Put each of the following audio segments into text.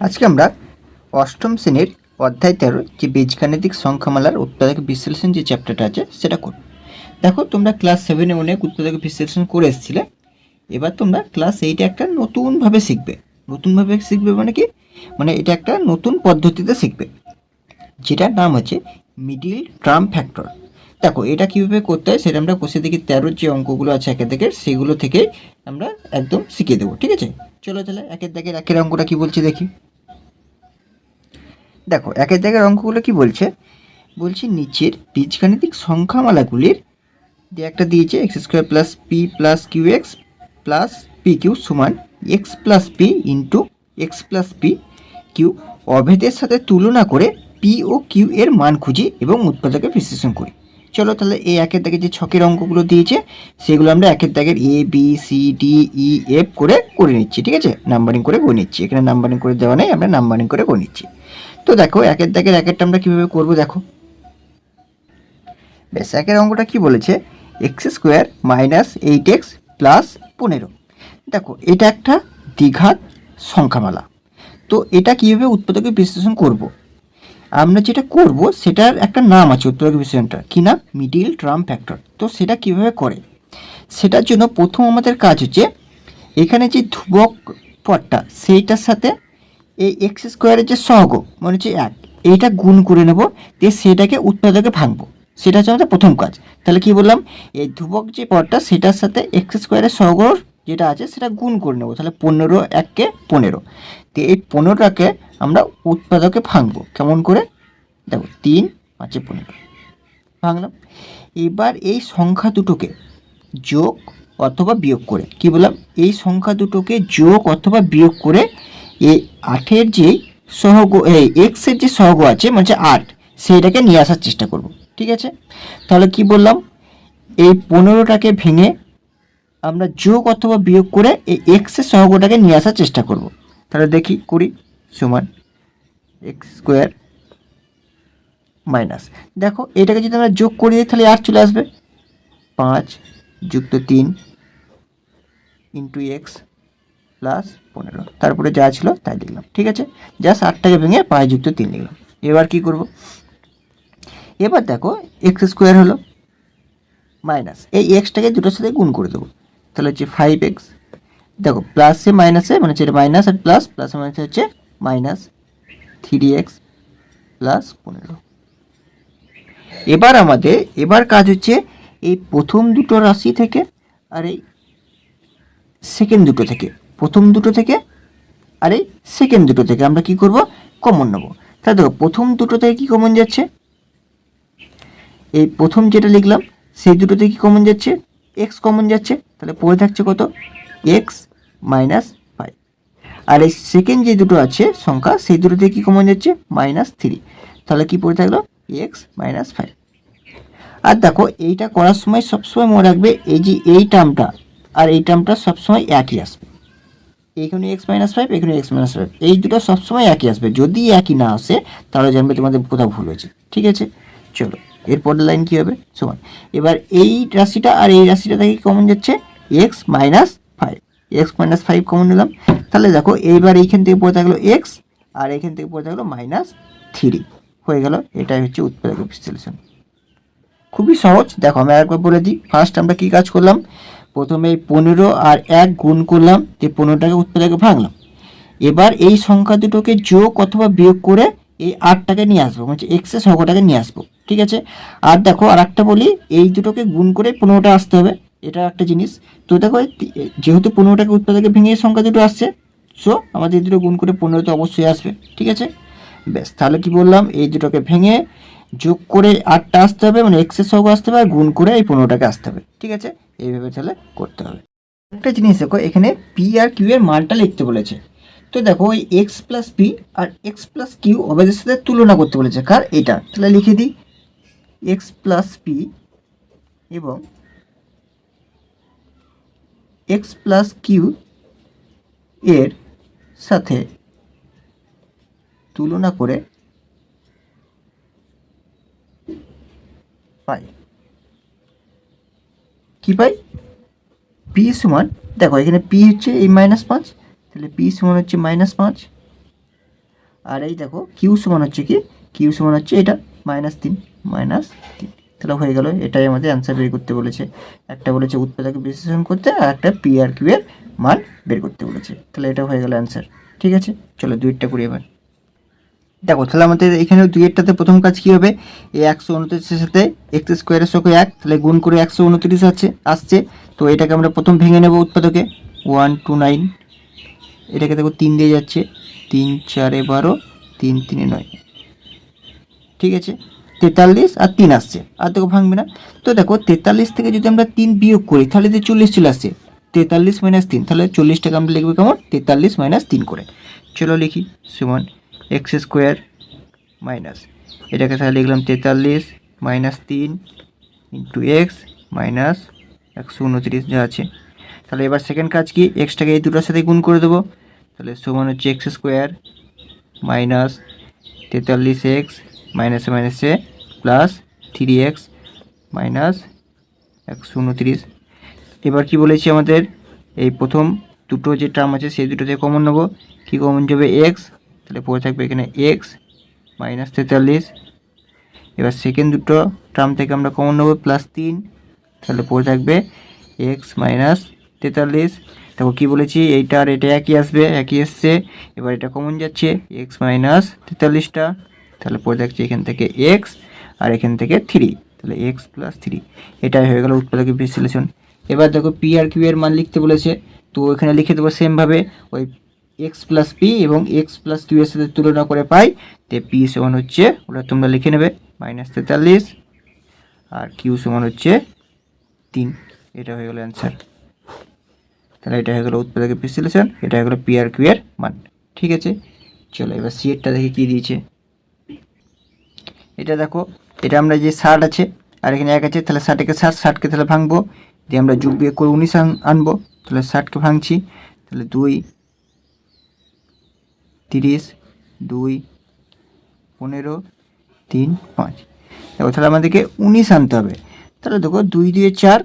আজকে আমরা অষ্টম শ্রেণির অধ্যায় তেরো যে বীজগাণিতিক সংখ্যামালার উৎপাদক বিশ্লেষণ যে চ্যাপ্টারটা আছে, সেটা করব। দেখো, তোমরা ক্লাস সেভেনে অনেক উৎপাদক বিশ্লেষণ করে এসেছিলে। এবার তোমরা ক্লাস এইটে একটা নতুনভাবে শিখবে। নতুনভাবে শিখবে মানে কি? মানে এটা একটা নতুন পদ্ধতিতে শিখবে। যেটার নাম হচ্ছে মিডিল ট্রাম ফ্যাক্টর দেখো, এটা কীভাবে করতে হয় সেটা আমরা কোষে দেখি তেরোর যে অঙ্কগুলো আছে একের দিকের, সেগুলো থেকেই আমরা একদম শিখিয়ে দেবো, ঠিক আছে? চলো তাহলে একের দাগের একের অঙ্কটা কি বলছে দেখি। দেখো, একের জায়গার অঙ্কগুলো কি বলছে? বলছি নিচের বীজগাণিতিক সংখ্যামালাগুলির যে একটা দিয়েছে x square plus p plus q x plus p q সমান x plus p into x plus p q অভেদের সাথে তুলনা করে পি ও কিউ এর মান খুঁজি এবং উৎপাদকে বিশ্লেষণ করি। চলো তাহলে এই একের দাগে যে ছকের অঙ্কগুলো দিয়েছে, সেগুলো আমরা একের দাগের A B C D E F করে করে নিচ্ছি, ঠিক আছে? নাম্বারিং করে করে নিচ্ছি। এখানে নাম্বারিং করে দেওয়া নেই, আমরা নাম্বারিং করে করে নিচ্ছি। তো দেখো, একের দাগের একেরটা আমরা কীভাবে করব দেখো। বেশ, একের অঙ্কটা কি বলেছে? X square minus eight x plus পনেরো। দেখো, এটা একটা দ্বিঘাত সংখ্যামালা। তো এটা কীভাবে উৎপাদকে বিশ্লেষণ করব। আমরা যেটা করব, সেটার একটা নাম আছে উৎপাদক বিশ্লেষণটা। কি না মিডিল ট্রাম ফ্যাক্টর তো সেটা কীভাবে করে? সেটার জন্য প্রথম আমাদের কাজ হচ্ছে, এখানে যে ধ্রুবক পদটা, সেইটার সাথে এই এক্স স্কোয়ারের যে সহগ মানে হচ্ছে এক, এইটা গুণ করে নেব, দিয়ে সেটাকে উৎপাদকে ভাঙবো। সেটা হচ্ছে আমাদের প্রথম কাজ। তাহলে কি বললাম? এই ধ্রুবক যে পদটা, সেটার সাথে এক্স স্কোয়ারের সহগর যেটা আছে, সেটা গুণ করে নেব। তাহলে পনেরো, এককে পনেরো। তো এই পনেরোটাকে আমরা উৎপাদকে ভাঙবো। কেমন করে? দেখো, তিন, পাঁচে পনেরো। ভাঙলাম। এবার এই সংখ্যা দুটোকে যোগ অথবা বিয়োগ করে। কি বললাম? এই সংখ্যা দুটোকে যোগ অথবা বিয়োগ করে এই আটের যে সহগ, এই এক্সের যে সহগ আছে মানে আট, সেইটাকে নিয়ে আসার চেষ্টা করব, ঠিক আছে? তাহলে কি বললাম? এই পনেরোটাকে ভেঙে আমরা যোগ অথবা বিয়োগ করে এই এক্সের সহগটাকে নিয়ে আসার চেষ্টা করব। তাহলে দেখি, কুড়ি সমান এক্স স্কোয়ার মাইনাস দেখো, এটাকে যদি আমরা যোগ করে দিই, তাহলে আর চলে আসবে। পাঁচ যুক্ত তিন ইন্টু এক্স প্লাস পনেরো। তারপরে যা ছিল তাই লিখলাম ঠিক আছে? জাস্ট আটটাকে ভেঙে পাঁচ যুক্ত তিন লিখলাম এবার কি করব? এবার দেখো এক্স স্কোয়ার হলো মাইনাস এই এক্সটাকে দুটোর সাথে গুণ করে দেবো। তাহলে হচ্ছে ফাইভ এক্স দেখো প্লাসে মাইনাসে মানে হচ্ছে মাইনাস আর প্লাস প্লাসে মাইনাসে হচ্ছে মাইনাস থ্রি এক্স প্লাস পনেরো। এবার আমাদের, এবার কাজ হচ্ছে এই প্রথম দুটো রাশি থেকে আর এই সেকেন্ড দুটো থেকে। প্রথম দুটো থেকে, আর এই সেকেন্ড দুটো থেকে আমরা কি করব? কমন নেব। তাই দেখো, প্রথম দুটো থেকে কি কমন যাচ্ছে? এই প্রথম যেটা লিখলাম, সেই দুটো থেকে কি কমন যাচ্ছে? এক্স কমন যাচ্ছে। তাহলে পড়ে থাকছে কত? এক্স মাইনাস ফাইভ আর এই সেকেন্ড যে দুটো আছে সংখ্যা, সেই দুটো থেকে কি কমন যাচ্ছে? মাইনাস থ্রি তাহলে কি পড়ে থাকল? এক্স মাইনাস ফাইভ আর দেখো, এইটা করার সময় সবসময় মনে রাখবে, এই যে এই টার্মটা আর এই টার্মটা সবসময় একই আসবে। এইখানে এক্স মাইনাস ফাইভ এখানে এক্স মাইনাস ফাইভ এই দুটো সবসময় একই আসবে। যদি একই না আসে, তাহলে জানবে তোমাদের কোথাও ভুল হয়েছে। ঠিক আছে? চলো এরপরের লাইন কী হবে? সমান এবার এই রাশিটা আর এই রাশিটা থেকে কমন যাচ্ছে? X minus five x minus five common নিলাম। তাহলে দেখো, এইবার এইখান থেকে পড়ে থাকল এক্স আর এইখান থেকে পড়ে থাকল মাইনাস থ্রি হয়ে গেল। এটাই হচ্ছে উৎপাদক বিশ্লেষণ। খুবই সহজ। দেখো, আমি একবার বলে দিই। ফার্স্ট আমরা কী কাজ করলাম? প্রথমে এই পনেরো আর এক গুণ করলাম যে পনেরোটাকে উৎপাদকে ভাঙলাম। এবার এই সংখ্যা দুটোকে যোগ অথবা বিয়োগ করে এই আটটাকে নিয়ে আসব মানে এক্সের সংখ্যাটাকে নিয়ে আসব, ঠিক আছে? আর দেখো আর একটা বলি, এই দুটোকে গুণ করে পনেরোটা আসতে হবে, এটা একটা জিনিস। তো দেখো যেহেতু পনেরোটাকে উৎপাদকে ভেঙে সংখ্যা দুটো আসছে সো আমাদের এই দুটো গুণ করে পনেরো তো অবশ্যই আসবে, ঠিক আছে? ব্যাস, তাহলে কি বললাম, এই দুটোকে ভেঙে যোগ করে আটটা আসতে হবে মানে এক্সের সহগ আসতে হবে, আর গুণ করে এই পনেরোটাকে আসতে হবে, ঠিক আছে? এইভাবে তাহলে করতে হবে। একটা জিনিস দেখো, এখানে পি আর কিউ এর মানটা লিখতে বলেছে। তো দেখো, ওই এক্স প্লাস পি আর এক্স প্লাস কিউ অবেদের সাথে তুলনা করতে বলেছে। কার? এটা তাহলে লিখে দিই। এক্স প্লাস পি এবং এক্স প্লাস কিউ এর সাথে তুলনা করে পাই। কি পাই? পি সমান, দেখো এখানে পি হচ্ছে এই মাইনাস পাঁচ, তাহলে পি সমান হচ্ছে মাইনাস পাঁচ। আর এই দেখো কিউ সমান হচ্ছে কি? কিউ সমান হচ্ছে এটা মাইনাস তিন মাইনাস তিন। তাহলে হয়ে গেল, এটাই আমাদের অ্যান্সার বের করতে বলেছে। একটা বলেছে উৎপাদক বিশ্লেষণ করতে, আর একটা পি আর কিউ এর মান বের করতে বলেছে। তাহলে এটা হয়ে গেল অ্যান্সার ঠিক আছে? চলো দুইটা করি এবার। দেখো, তাহলে আমাদের এখানে দুই দুইয়েরটাতে প্রথম কাজ কী হবে? এই একশো উনত্রিশের সাথে এক্স স্কোয়ারের সঙ্গে এক, তাহলে গুণ করে একশো উনত্রিশ আছে, আসছে। তো এটাকে আমরা প্রথম ভেঙে নেব উৎপাদকে। ওয়ান টু নাইন এটাকে দেখো তিন দিয়ে যাচ্ছে। তিন চারে বারো, তিন তিনে নয়। ঠিক আছে? তেতাল্লিশ আর তিন আসছে। আর দেখো ভাঙবে না। তো দেখো, তেতাল্লিশ থেকে যদি আমরা তিন বিয়োগ করি, তাহলে যে চল্লিশ চলে আসছে। তেতাল্লিশ মাইনাস তিন, তাহলে চল্লিশটাকে আমরা লিখব কেমন? তেতাল্লিশ মাইনাস তিন করে। চলো লিখি। সমান এক্স স্কোয়ার মাইনাস, এটাকে তাহলে লিখলাম তেতাল্লিশ মাইনাস তিন ইন্টু এক্স মাইনাস একশো উনত্রিশ যা আছে। তাহলে এবার সেকেন্ড কাজ কি? এক্সটাকে এই দুটোর সাথে গুণ করে দেবো। তাহলে সমান হচ্ছে এক্স স্কোয়ার মাইনাস তেতাল্লিশ এক্স মাইনাসে মাইনাসে প্লাস থ্রি এক্স মাইনাস একশো উনত্রিশ। এবার কি বলেছি আমাদের? এই প্রথম দুটো যে টার্ম আছে, সেই দুটোতে কমন নেব। কী কমন যাবে? এক্স তাহলে পড়ে থাকবে এখানে এক্স মাইনাস তেতাল্লিশ। এবার সেকেন্ড দুটো টার্ম থেকে আমরা কমন নেব প্লাস তিন। তাহলে পড়ে থাকবে এক্স মাইনাস তেতাল্লিশ। দেখো কী বলেছি, এইটা আর এটা একই আসবে, একই এসছে। এবার এটা কমন যাচ্ছে এক্স মাইনাস তেতাল্লিশটা। তাহলে পড়ে থাকছে এখান থেকে এক্স আর এখান থেকে থ্রি তাহলে এক্স প্লাস থ্রি এটাই হয়ে গেল উৎপাদকের বিশ্লেষণ। এবার দেখো পি আর কিউ এর মান লিখতে বলেছে, তো এখানে লিখে দেবো সেমভাবে ওই এক্স প্লাস পি এবং এক্স প্লাস কিউ এর সাথে তুলনা করে পাই, তে পি সমান হচ্ছে, ওটা তোমরা লিখে নেবে মাইনাস তেতাল্লিশ, আর কিউ সমান হচ্ছে তিন। এটা হয়ে গেল অ্যান্সার তাহলে এটা হয়ে গেলো উৎপাদকের বিশ্লেষণ, এটা হয়ে গেলো পি আর কিউ এর মান। ঠিক আছে? চলো এবার সি এরটা দেখে কী দিয়েছে। এটা দেখো, এটা আমরা যে ষাট আছে, আর এখানে এক আছে, তাহলে ষাটকে ষাট, ষাটকে তাহলে ভাঙবো। দিয়ে আমরা যোগ বিয়োগ করে উনিশ আন- আনব, তাহলে ষাটকে ভাঙছি, তাহলে দুই তিরিশ, দুই, পনেরো, তিন, পাঁচ। দেখো তাহলে আমাদেরকে উনিশ আনতে হবে। তাহলে দেখো দুই দুয়ে চার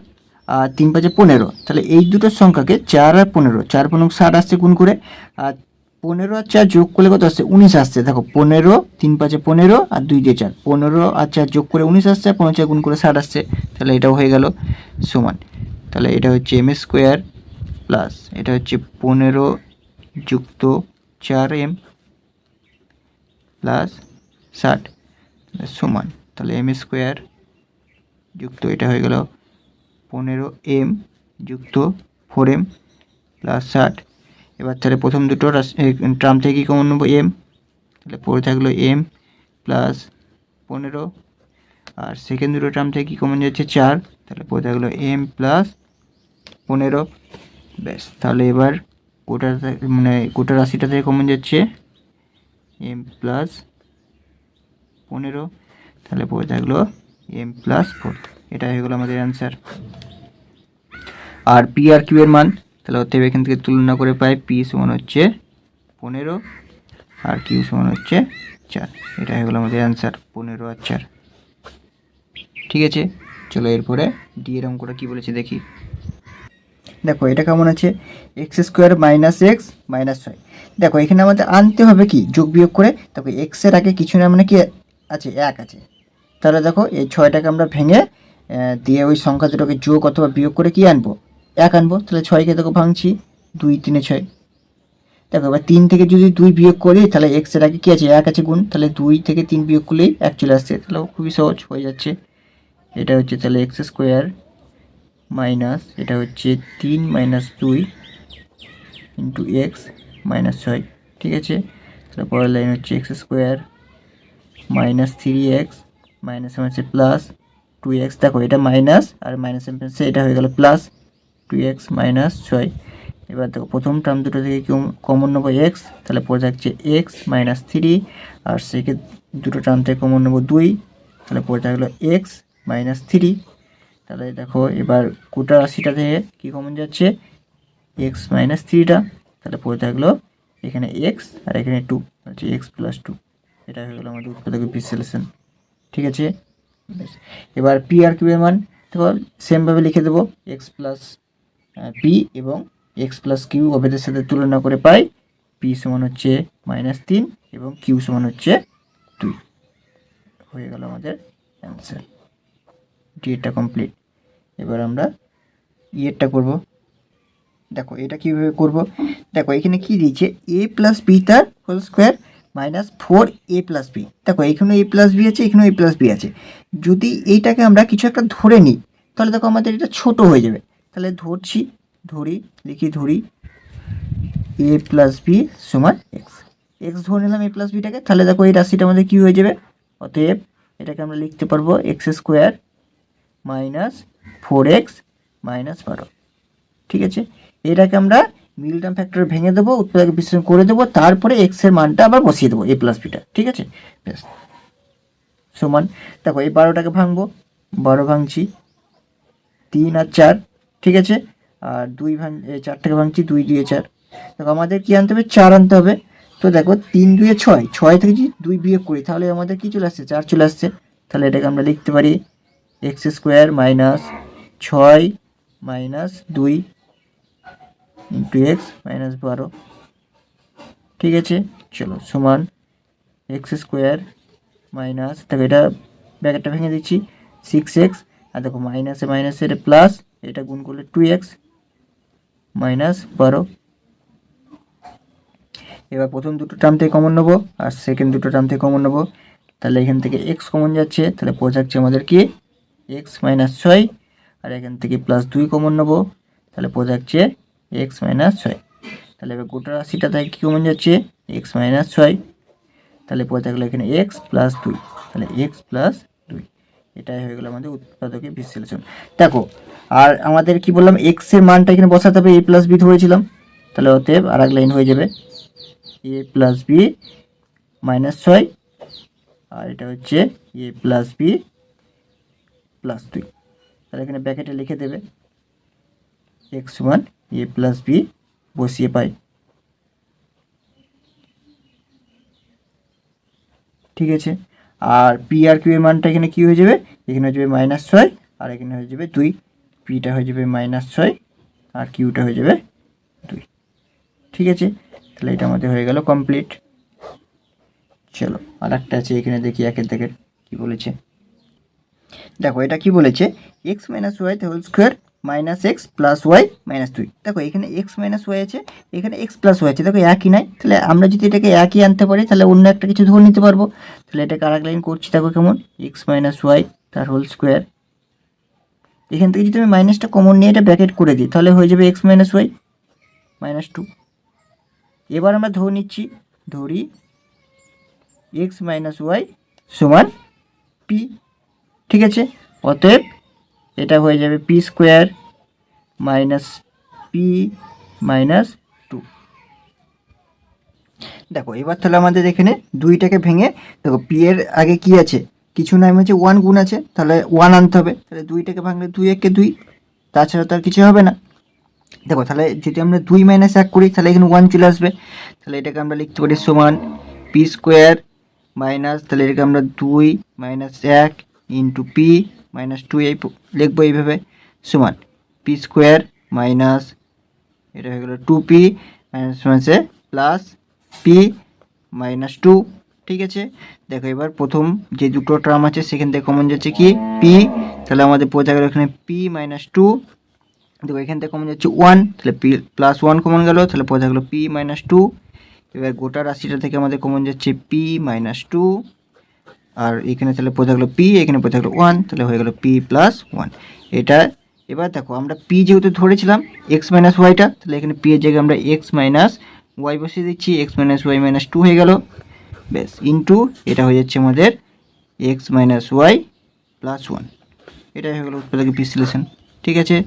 আর তিন পাঁচে পনেরো। তাহলে এই দুটোর সংখ্যাকে চার আর পনেরো, চার পনেরো ষাট আসছে গুণ করে, আর পনেরো আর চার যোগ করলে কত আসছে? উনিশ আসছে। দেখো পনেরো, তিন পাঁচে পনেরো আর দুই দিয়ে চার। পনেরো আর চার যোগ করে উনিশ আসছে আর পনেরো চার গুণ করে ষাট আসছে। তাহলে এটাও হয়ে গেল সমান। তাহলে এটা হচ্ছে এম স্কোয়ার প্লাস এটা হচ্ছে পনেরো যুক্ত চার এম প্লাস ষাট সমান। তাহলে এম স্কোয়ার যুক্ত এটা হয়ে গেল পনেরো এম যুক্ত ফোর এম প্লাস ষাট। এবার তাহলে প্রথম দুটো ট্রাম থেকে কী কমন নেব? এম তাহলে পড়ে থাকল এম প্লাস পনেরো। আর সেকেন্ড দুটো ট্রাম থেকে কী কমন যাচ্ছে? চার। তাহলে পড়ে থাকল এম প্লাস পনেরো। ব্যাস, তাহলে এবার গোটা মানে গোটা রাশিটা থেকে কমন যাচ্ছে। এম প্লাস পনেরো, তাহলে পড়ে থাকল এম প্লাস ফোর এটা হয়ে গেলো আমাদের অ্যান্সার আর পি আর কিউ এর মান, তাহলে অতএব এখান থেকে তুলনা করে পাই পি সমান হচ্ছে পনেরো আর কিউ সমান হচ্ছে চার। এটা হয়ে গেলো আমাদের অ্যান্সার পনেরো আর চার। ঠিক আছে, চলো এরপরে ডি এর অঙ্কটা কী বলেছে দেখি। দেখো, এটা কেমন আছে? X square minus x minus ছয় দেখো, এখানে আমাদের আনতে হবে কি? যোগ বিয়োগ করে। দেখো এক্সের আগে কিছু না মানে কি আছে? এক আছে। তাহলে দেখো, এই ছয়টাকে আমরা ভেঙে দিয়ে ওই সংখ্যা দুটোকে যোগ অথবা বিয়োগ করে কি আনব? এক আনব। তাহলে ছয়কে দেখো ভাঙছি। দুই, তিনে ছয়। দেখো, এবার তিন থেকে যদি দুই বিয়োগ করি, তাহলে এক্সের আগে কী আছে? এক আছে গুণ। তাহলে দুই থেকে তিন বিয়োগ করলেই এক চলে আসছে। তাহলে খুবই সহজ হয়ে যাচ্ছে। এটা হচ্ছে তাহলে এক্স স্কোয়ার মাইনাস, এটা হচ্ছে তিন মাইনাস দুই ইন্টু এক্স মাইনাস ছয়, ঠিক আছে? তাহলে পরের লাইন হচ্ছে x square minus three x minus হচ্ছে প্লাস টু এক্স। দেখো, এটা মাইনাস আর মাইনাস মাইনাসে এটা হয়ে গেল প্লাস টু এক্স মাইনাস ছয়। এবার দেখো, প্রথম টার্ম দুটো থেকে কমন নেব এক্স? তাহলে পড়ে থাকছে এক্স মাইনাস থ্রি আর সেকেন্ড দুটো টার্ম থেকে কমন নেব দুই। তাহলে পড়ে থাকল এক্স মাইনাস থ্রি। তাহলে দেখো, এবার কোটা রাশিটা থেকে কী কমন যাচ্ছে? এক্স মাইনাস থ্রিটা তাহলে পড়ে থাকল এখানে এক্স আর এখানে টু হচ্ছে এক্স প্লাস টু এটা হয়ে গেলো আমাদের উৎপাদকের বিশ্লেষণ। ঠিক আছে। এবার পি আর কিউ এর মান, দেখো সেমভাবে লিখে দেবো। এক্স প্লাস পি এবং এক্স প্লাস কিউ অভেদের সাথে তুলনা করে পাই। পি সমান হচ্ছে মাইনাস তিন এবং কিউ সমান হচ্ছে দুই। হয়ে গেল আমাদের অ্যান্সার ডিএটা কমপ্লিট এবার আমরা ইয়েরটা করব। দেখো, এটা কীভাবে করব? দেখো, এখানে কি দিয়েছে? এ প্লাস বি তার whole square minus four a plus b দেখো এখানে এ প্লাস বি আছে, এখানেও এ প্লাস বি আছে। যদি এইটাকে আমরা কিছু একটা ধরে নিই, তাহলে দেখো আমাদের এটা ছোট হয়ে যাবে। তাহলে ধরছি, ধরি লিখি ধরি। এ প্লাস বি সমান এক্স এক্স ধরে নিলাম এ প্লাস বিটাকে তাহলে দেখো এই রাশিটা আমাদের কী হয়ে যাবে? অতএব এটাকে আমরা লিখতে পারব x square minus four x minus বারো। ঠিক আছে? এটাকে আমরা মিল টার্ম ফ্যাক্টর ভেঙে দেবো, উৎপাদকে বিশ্লেষণ করে দেবো, তারপরে এক্সের মানটা আবার বসিয়ে দেবো এ প্লাস বিটা ঠিক আছে? ব্যাস। সমান। দেখো, এই বারোটাকে ভাঙবো। বারো ভাঙছি। তিন আর চার। ঠিক আছে? আর দুই ভাঙ চারটাকে ভাঙছি, দুই দুয়ে চার। দেখো, আমাদের কি আনতে হবে? চার আনতে হবে। তো দেখো, তিন দুয়ে ছয়। ছয় থেকে যদি দুই বিয়োগ করি, তাহলে আমাদের কি চলে আসছে? চার চলে আসছে। তাহলে এটাকে আমরা লিখতে পারি এক্স স্কোয়ার মাইনাস ছয় মাইনাস দুই ইন্টু এক্স মাইনাস বারো। ঠিক আছে? চলো, সমান এক্স স্কোয়ার মাইনাস, দেখো এটা ব্যাকেটটা ভেঙে দিচ্ছি সিক্স এক্স আর দেখো মাইনাসে মাইনাসে এটা প্লাস এটা গুণ করলে টু এক্স মাইনাস বারো। এবার প্রথম দুটো টার্ম থেকে কমন নেব, আর সেকেন্ড দুটো টার্ম থেকে কমন নেব। তাহলে এখান থেকে এক্স কমন যাচ্ছে, তাহলে বোঝাচ্ছে আমাদের কি? এক্স মাইনাস ছয় আর এখান থেকে প্লাস দুই কমন নেব। তাহলে বোঝাচ্ছে এক্স মাইনাস ছয় তাহলে এবার গোটা রাশিটা থেকে কী কমন যাচ্ছে? এক্স মাইনাস ছয় তাহলে পরে থাকল এখানে এক্স প্লাস দুই তাহলে এক্স প্লাস দুই এটাই হয়ে গেলো আমাদের উৎপাদকের বিশ্লেষণ। দেখো, আর আমাদের কি বললাম? এক্সের মানটা এখানে বসাতে হবে এ প্লাস বি ধরেছিলাম। তাহলে অতএব আর এক লাইন হয়ে যাবে। এ প্লাস বি মাইনাস ছয় আর এটা হচ্ছে এ প্লাস বি প্লাস দুই তাহলে এখানে ব্যাকেটে লিখে দেবে x one a plus b বসিয়ে পাই। ঠিক আছে? আর পি আর কিউ এর মানটা এখানে কি হয়ে যাবে? এখানে হয়ে যাবে মাইনাস ছয়, আর এখানে হয়ে যাবে দুই। পিটা হয়ে যাবে মাইনাস ছয়, আর কিউটা হয়ে যাবে দুই। ঠিক আছে? তাহলে এটা আমাদের হয়ে গেল কমপ্লিট চলো আর একটা আছে এখানে দেখি একের দেখের কি বলেছে। দেখো, এটা কি বলেছে? X minus y whole square minus x plus y minus দুই দেখো, এখানে এক্স মাইনাস ওয়াই আছে, এখানে এক্স প্লাস ওয়াই আছে। দেখো, একই নাই। তাহলে আমরা যদি এটাকে একই আনতে পারি, তাহলে অন্য একটা কিছু ধরে নিতে পারব। তাহলে এটাকে আরেক লাইন করছি, দেখো কেমন? এক্স মাইনাস ওয়াই তার হোল স্কোয়ার এখান থেকে যদি আমি মাইনাসটা কমন নিয়ে এটা ব্র্যাকেট করে দিই, তাহলে হয়ে যাবে x minus y minus two এবার আমরা ধরে নিচ্ছি, ধরি এক্স মাইনাস ওয়াই সমান পি ঠিক আছে? অতএব এটা হয়ে যাবে p square minus p minus two দেখো, এবার তাহলে আমাদের এখানে দুইটাকে ভেঙে, দেখো পি এর আগে কি আছে? কিছু নাই হচ্ছে ওয়ান গুণ আছে, তাহলে ওয়ান আনতে হবে। তাহলে দুইটাকে ভাঙলে দুই একে দুই, তাছাড়া তো আর কিছু হবে না। দেখো, তাহলে যদি আমরা দুই মাইনাস এক করি, তাহলে এখানে ওয়ান চলে আসবে। তাহলে এটাকে আমরা লিখতে পারি সমান পি স্কোয়ার মাইনাস তাহলে এটাকে আমরা দুই মাইনাস এক ইন্টু পি মাইনাস টু এই লিখব এইভাবে। সমান পি স্কোয়ার মাইনাস এটা হয়ে গেলো টু পি মাইনাস মাইনাসে প্লাস পি মাইনাস টু ঠিক আছে? দেখো এবার প্রথম যে দুটো টার্ম আছে, সেখান থেকে কমন যাচ্ছে কি? পি তাহলে আমাদের বোঝা গেল এখানে পি মাইনাস টু দেখো এখান থেকে কমন যাচ্ছে ওয়ান তাহলে পি প্লাস ওয়ান কমন গেল, তাহলে বোঝা গেলো পি মাইনাস টু এবার গোটা রাশিটা থেকে আমাদের কমন যাচ্ছে পি মাইনাস টু আর এখানে তাহলে বোঝা গেলো পি এখানে বোঝা গেলো ওয়ান তাহলে হয়ে গেলো পি প্লাস ওয়ান এটা, এবার দেখো, আমরা পি যেহেতু ধরেছিলাম এক্স মাইনাস ওয়াইটা তাহলে এখানে পি এর জায়গায় আমরা এক্স মাইনাস ওয়াই বসিয়ে দিচ্ছি x minus y minus two হয়ে গেল। ব্যাস ইন্টু এটা হয়ে যাচ্ছে আমাদের x minus y plus one এটাই হয়ে গেলো উৎপাদকের বিশ্লেষণ, ঠিক আছে?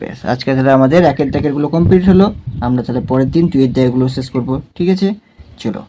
ব্যাস, আজকে তাহলে আমাদের একের দাগেরগুলো কমপ্লিট হলো। আমরা তাহলে পরের দিন দুইয়ের দাগেগুলো শেষ করব, ঠিক আছে? চলো।